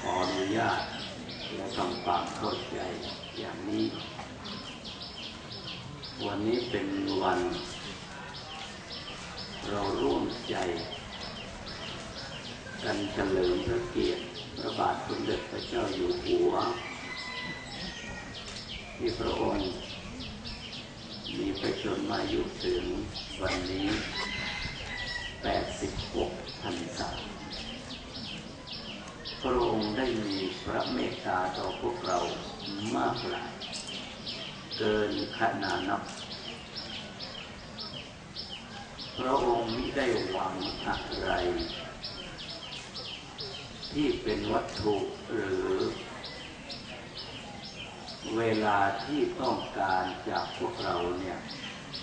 ขออนุญาตและทำความเข้าใจอย่างนี้ วันนี้เป็นวัน เราร่วมใจ กันเฉลิมพระเกียรติพระบาทสมเด็จพระเจ้าอยู่หัว ที่พระองค์มีพระชนมายุถึงวันนี้ 86พรรษาพระองค์ได้มีพระ เมตตาต่อพวกเรามากหลายเกินขนานับพระองค์มิได้หวังอะไร ที่เป็นวัตถุหรือ เวลาที่ต้องการจากพวกเราเนี่ย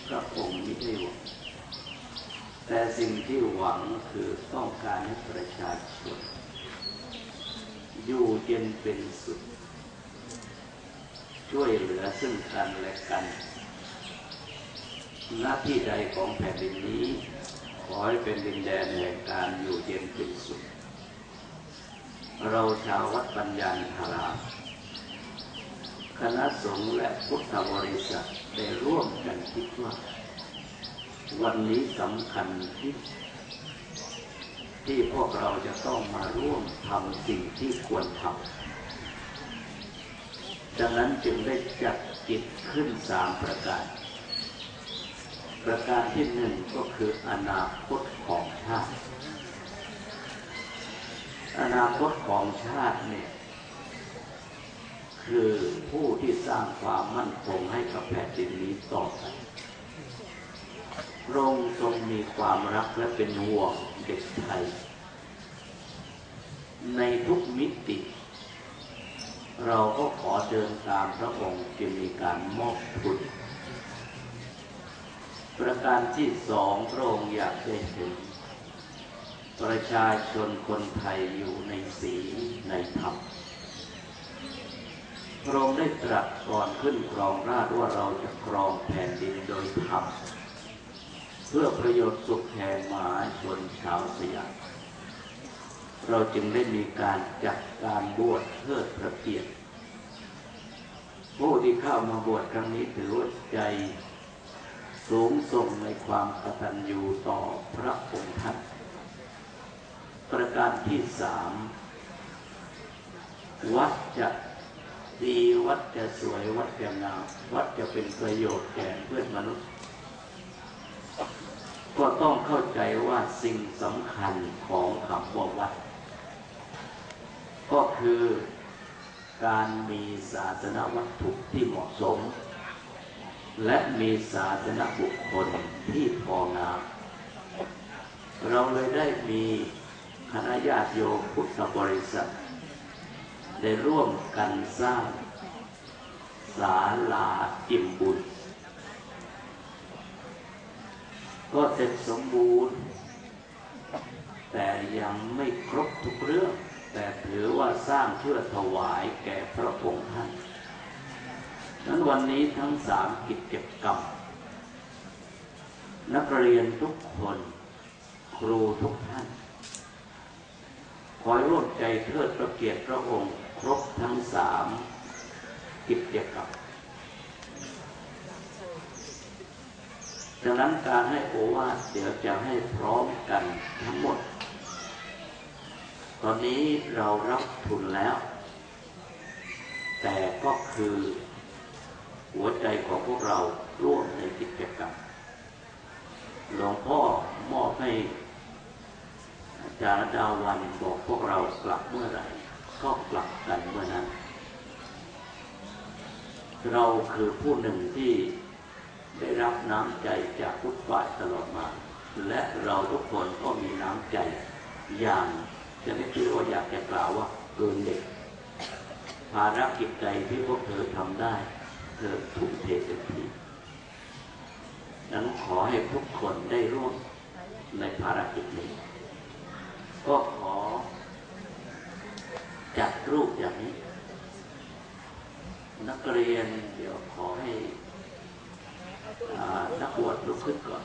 พระองค์ไม่ได้หวัง แต่สิ่งที่หวังคือต้องการให้ประชาชน อยู่เย็นเป็นสุข ช่วยเหลือซึ่งกันและกัน หน้าที่ใดของแผ่นดินนี้ ขอให้เป็นดินแดนแห่งการอยู่เย็นเป็นสุข เราชาววัดปัญญาธารามคณะสงฆ์และพุทธบริษัทได้ร่วมกันคิดว่า วันนี้สำคัญที่ ที่พวกเราจะต้องมาร่วมทำสิ่งที่ควรทำดังนั้นจึงได้จัดกิจขึ้นสามประการ ประการที่หนึ่งก็คืออนาคตของชาติ อนาคตของชาติเนี่ยคือผู้ที่สร้างความมั่นคงให้กับแผ่นดินนี้ต่อไปพระองค์ทรงมีความรักและเป็นห่วง เด็กไทย ในทุกมิติ เราก็ขอเดินตามพระองค์จึงมีการมอบทุนประการที่สองพระองค์อยากได้เห็นประชาชนคนไทยอยู่ในศีในธรรมพระองค์ได้ตรัสก่อนขึ้นครองราชว่าเราจะครองแผ่นดินโดยธรรมเพื่อประโยชน์สุขแห่งมหาชน ชาวสยามเราจึงได้มีการจัดการบวชเทิดพระเกียรติผู้ที่เข้ามาบวชครั้งนี้ถือว่าใจสูงส่งในความกตัญญูต่อพระองค์ท่านประการที่สามวัดจะดีวัดจะสวยวัดจะงามวัดจะเป็นประโยชน์แก่เพื่อนมนุษย์ ก็ต้องเข้าใจว่าสิ่งสำคัญของคำว่าวัด ก็คือการมีศาสนวัตถุที่เหมาะสม และมีศาสนบุคคลที่พองามเราเลยได้มีคณะญาติโยมพุทธบริษัท ได้ร่วมกันสร้างศาลาอิ่มบุญ ก็เสร็จสมบูรณ์ แต่ยังไม่ครบทุกเรื่อง แต่ถือว่าสร้างเพื่อถวายแก่พระองค์ท่านนั้นวันนี้ทั้งสามกิจกรรม นักเรียนทุกคน ครูทุกท่านขอยร่วมใจเทิดพระเกียรติพระองค์ ครบทั้งสามกิจกรรม ดังนั้นการให้โอวาทเดี๋ยวจะให้พร้อมกันทั้งหมด ตอนนี้เรารับทุนแล้ว แต่ก็คือหัวใจของพวกเราร่วมในกิจกรรมหลวงพ่อมอบให้อาจารย์ดาวันบอกพวกเรากลับเมื่อไหร่ ก็กลับกันเมื่อนั้น เราคือผู้หนึ่งที่ ได้รับน้ำใจจากพุทธฝ่ายตลอดมา และเราทุกคนก็มีน้ำใจอย่างจะไม่คิดว่าอยากจะกล่าวว่าเกินเด็ก ภารกิจใดที่พวกเธอทำได้ เธอทุ่มเทเต็มที่นั้นขอให้ทุกคนได้ร่วมในภารกิจนี้ ก็ขอจัดรูปอย่างนี้ นักเรียนเดี๋ยวขอให้ นักบวชลุกขึ้นก่อน